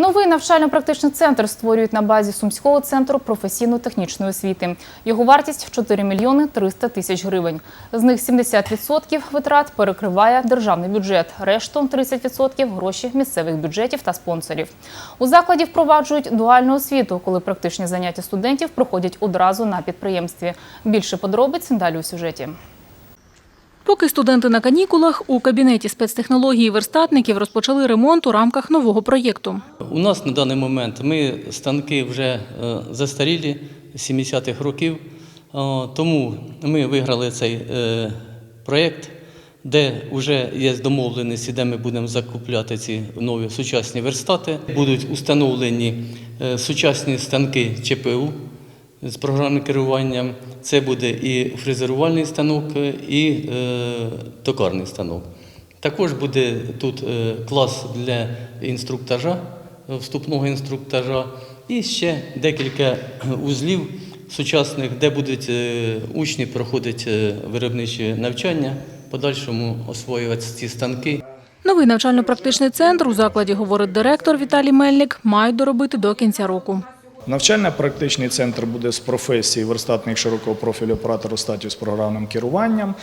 Новий навчально-практичний центр створюють на базі Сумського центру професійно-технічної освіти. Його вартість 4 мільйони 300 тисяч гривень. З них 70% витрат перекриває державний бюджет, решту 30% – гроші місцевих бюджетів та спонсорів. У закладі впроваджують дуальну освіту, коли практичні заняття студентів проходять одразу на підприємстві. Більше подробиць далі у сюжеті. Поки студенти на канікулах, у кабінеті спецтехнології верстатників розпочали ремонт у рамках нового проєкту. У нас на даний момент ми станки вже е, застарілі 70-х років, тому ми виграли цей е, проєкт, де вже є домовленості, де ми будемо закупляти ці нові сучасні верстати. Будуть установлені е, сучасні станки ЧПУ з програмним керуванням. Це буде і фрезерувальний станок, і е, токарний станок. Також буде тут е, клас для інструктажа, е, вступного інструктажа, і ще декілька узлів сучасних, де будуть учні проходити виробничі навчання, подальшому освоювати ці станки. Новий навчально-практичний центр у закладі, говорить директор Віталій Мельник, мають доробити до кінця року. Навчально-практичний центр буде з професії верстатник широкого профілю оператора статів з програмним керуванням.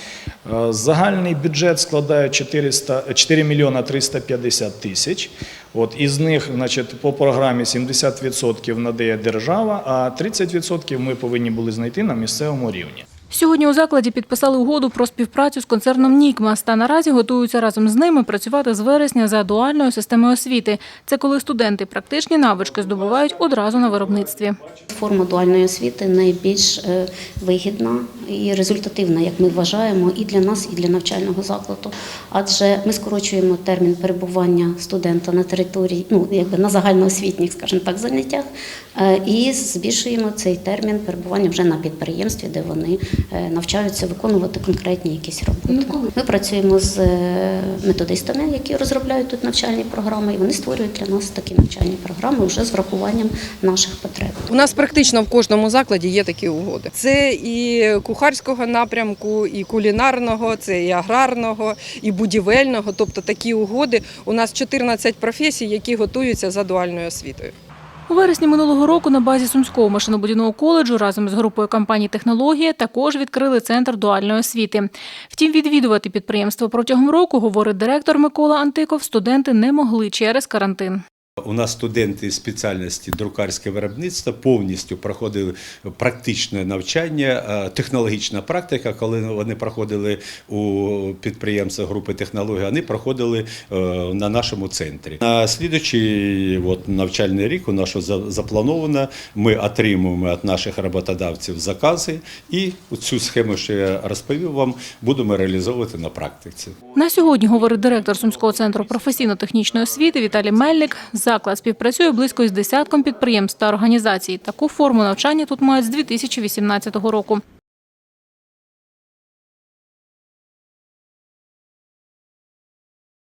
Е, Загальний бюджет складає 400, 4 мільйона 350 тисяч. От, із них значить, по програмі 70% надає держава, а 30% ми повинні були знайти на місцевому рівні. Сьогодні у закладі підписали угоду про співпрацю з концерном «Нікмас» та наразі готуються разом з ними працювати з вересня за дуальною системою освіти. Це коли студенти практичні навички здобувають одразу на виробництві. Форма дуальної освіти найбільш е, вигідна і результативна, як ми вважаємо, і для нас, і для навчального закладу. Адже ми скорочуємо термін перебування студента на території, ну якби на загальноосвітніх, скажімо так, заняттях, е, і збільшуємо цей термін перебування вже на підприємстві, де вони е, навчаються виконувати конкретні якісь роботи. Ми працюємо з е, методистами, які розробляють тут навчальні програми, і вони створюють для нас такі навчальні програми вже з врахуванням наших потреб. У нас практично в кожному закладі є такі угоди. Це і кухарського напрямку, і кулінарного, це і аграрного, і будівельного. Тобто такі угоди. У нас 14 професій, які готуються за дуальною освітою. У вересні минулого року на базі Сумського машинобудівного коледжу разом з групою компаній «Технологія» також відкрили центр дуальної освіти. Втім, відвідувати підприємство протягом року, говорить директор Микола Антиков, студенти не могли через карантин. У нас студенти спеціальності друкарське виробництво повністю проходили практичне навчання, е, технологічна практика. Коли вони проходили у підприємствах групи технологій, вони проходили е, на нашому центрі. На слідуючий от, навчальний рік у нас за- заплановано. Ми отримуємо від наших роботодавців закази, і цю схему, що я розповів вам, будемо реалізовувати на практиці. На сьогодні, говорить директор Сумського центру професійно-технічної освіти Віталій Мельник, заклад співпрацює близько із десятком підприємств та організацій. Таку форму навчання тут мають з 2018 року.